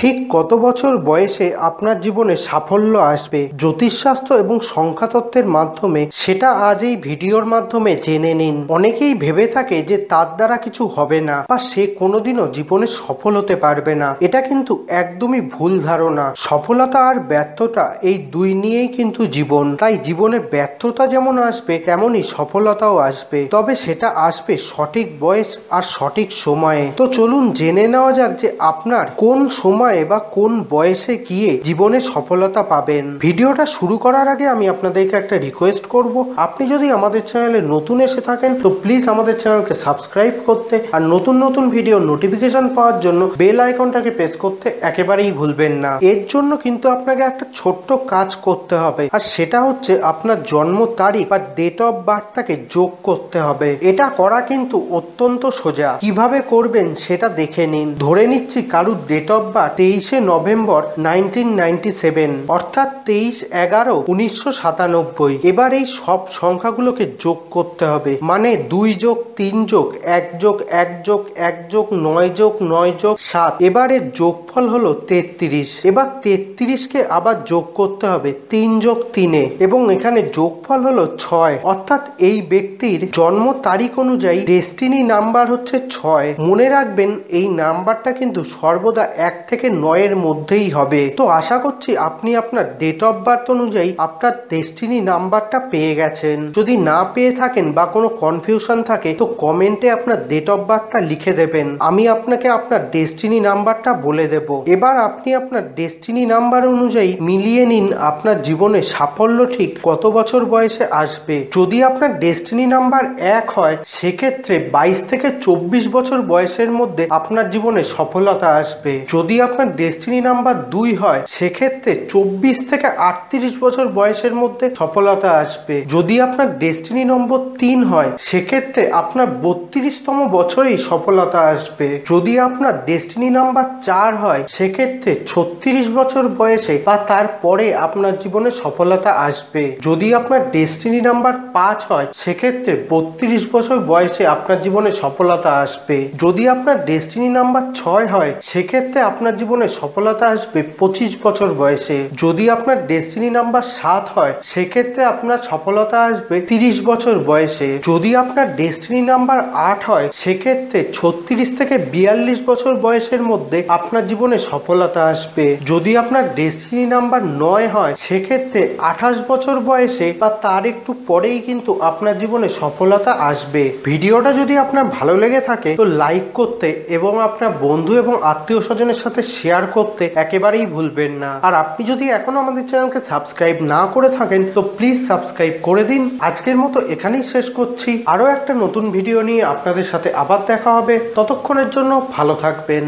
ঠিক কত বছর বয়সে আপনার জীবনে সাফল্য আসবে? জ্যোতিষশাস্ত্র এবং সংখ্যাতত্ত্বের মাধ্যমে সেটা আজ এই ভিডিওর মাধ্যমে জেনে নিন। অনেকেই ভেবে থাকে যে তার দ্বারা কিছু হবে না বা সে কোনোদিনও জীবনে সফল হতে পারবে না। এটা কিন্তু একদমই ভুল ধারণা। সফলতা আর ব্যর্থতা এই দুই নিয়েই কিন্তু জীবন। তাই জীবনে ব্যর্থতা যেমন আসবে, তেমনই সফলতাও আসবে। তবে সেটা আসবে সঠিক বয়স আর সঠিক সময়ে। তো চলুন জেনে নেওয়া যাক যে আপনার কোন সময়ে বা কোন বয়সে গিয়ে জীবনে সফলতা পাবেন। ভিডিওটা শুরু করার আগে আমি আপনাদেরকে একটা রিকোয়েস্ট করব। আপনি যদি আমাদের চ্যানেলে নতুন এসে থাকেন, তো প্লিজ আমাদের চ্যানেলকে সাবস্ক্রাইব করতে আর নতুন নতুন ভিডিও নোটিফিকেশন পাওয়ার জন্য বেল আইকনটাকে প্রেস করতে একেবারেই ভুলবেন না। এর জন্য কিন্তু আপনাকে একটা ছোট্ট কাজ করতে হবে, আর সেটা হচ্ছে আপনার জন্ম তারিখ বা ডেট অফ বার্থটাকে যোগ করতে হবে। এটা করা কিন্তু অত্যন্ত সোজা। কীভাবে করবেন সেটা দেখে নিন। ধরে নিচ্ছি কারুর ডেট অফ বার্থ তেইশে নভেম্বর নাইনটিন অর্থাৎ তেইশ এগারো উনিশশো সাতানব্বই। এবার এই সব সংখ্যাগুলোকে যোগ করতে হবে। মানে দুই যোগ তিন যোগ এক যোগ এক যোগ এক যোগ নয় যোগ নয় যোগ সাত। এবারের যোগফল হলো তেত্রিশ। এবার তেত্রিশকে আবার যোগ করতে হবে তিন যোগ তিনে। এবং এখানে যোগফল হলো ছয়। অর্থাৎ এই ব্যক্তির জন্ম তারিখ অনুযায়ী ডেস্টিনি নাম্বার হচ্ছে ছয়। মনে রাখবেন এই নাম্বারটা কিন্তু সর্বদা এক থেকে নয়ের মধ্যেই হবে। তো আশা করছি আপনি আপনার ডেট অফ বার্থ অনুযায়ী আপনার ডেস্টিনি নাম্বারটা পেয়ে গেছেন। যদি না পেয়ে থাকেন বা কোনো কনফিউশন থাকে, তো কমেন্টে আপনার ডেট অফ বার্থটা লিখে দেবেন। আমি আপনাকে আপনার ডেস্টিনি নাম্বারটা বলে দেব। এবার আপনি আপনার ডেস্টিনি নাম্বার অনুযায়ী মিলিয়ে নিন আপনার জীবনে সাফল্য ঠিক কত বছর বয়সে আসবে। যদি আপনার ডেস্টিনি নাম্বার এক হয়, সেক্ষেত্রে বাইশ থেকে চব্বিশ বছর বয়সের মধ্যে আপনার জীবনে সফলতা আসবে। যদি আপনার ডেস্টিনি নাম্বার দুই হয়, সেক্ষেত্রে চব্বিশ থেকে আটত্রিশ বছর বয়সের মধ্যে সফলতা আসবে। যদি আপনার ডেস্টিনি নম্বর তিন হয়, সেক্ষেত্রে আপনার বত্রিশতম বছরেই সফলতা আসবে। যদি আপনার ডেস্টিনি নাম্বার চার হয়, সেক্ষেত্রে ছত্রিশ বছর বয়সে বা তারপরে আপনার জীবনে সফলতা আসবে। যদি আপনার ডেস্টিনি নাম্বার পাঁচ হয়, সেক্ষেত্রে বত্রিশ বছর বয়সে আপনার জীবনে সফলতা আসবে। যদি আপনার ডেস্টিনি নাম্বার ছয় হয়, সেক্ষেত্রে আপনার জীবনে সফলতা আসবে পঁচিশ বছর বয়সে। যদি আপনার ডেস্টিনি নাম্বার সাত হয়, সেক্ষেত্রে আপনার সফলতা আসবে তিরিশ বছর বয়সে। যদি আপনার ডেস্টিনি নাম্বার আট হয়, সেক্ষেত্রে ছত্রিশ থেকে বিয়াল্লিশ বছর বয়সের মধ্যে আপনার জীবনে সফলতা আসবে। যদি আপনার ডেস্টিনি নাম্বার নয় হয়, সেক্ষেত্রে আঠাশ বছর বয়সে বা তার একটু পরেই কিন্তু আপনার জীবনে সফলতা আসবে। ভিডিওটা যদি আপনার ভালো লেগে থাকে, তো লাইক করতে এবং আপনার বন্ধু এবং আত্মীয় স্বজনের সাথে শেয়ার করতে একেবারেই ভুলবেন না। আর আপনি যদি এখনও আমাদের চ্যানেলকে সাবস্ক্রাইব না করে থাকেন, তো প্লিজ সাবস্ক্রাইব করে দিন। আজকের মতো এখানেই শেষ করছি। আরও একটা নতুন ভিডিও নিয়ে আপনাদের সাথে আবার দেখা হবে। ততক্ষণের জন্য ভালো থাকবেন।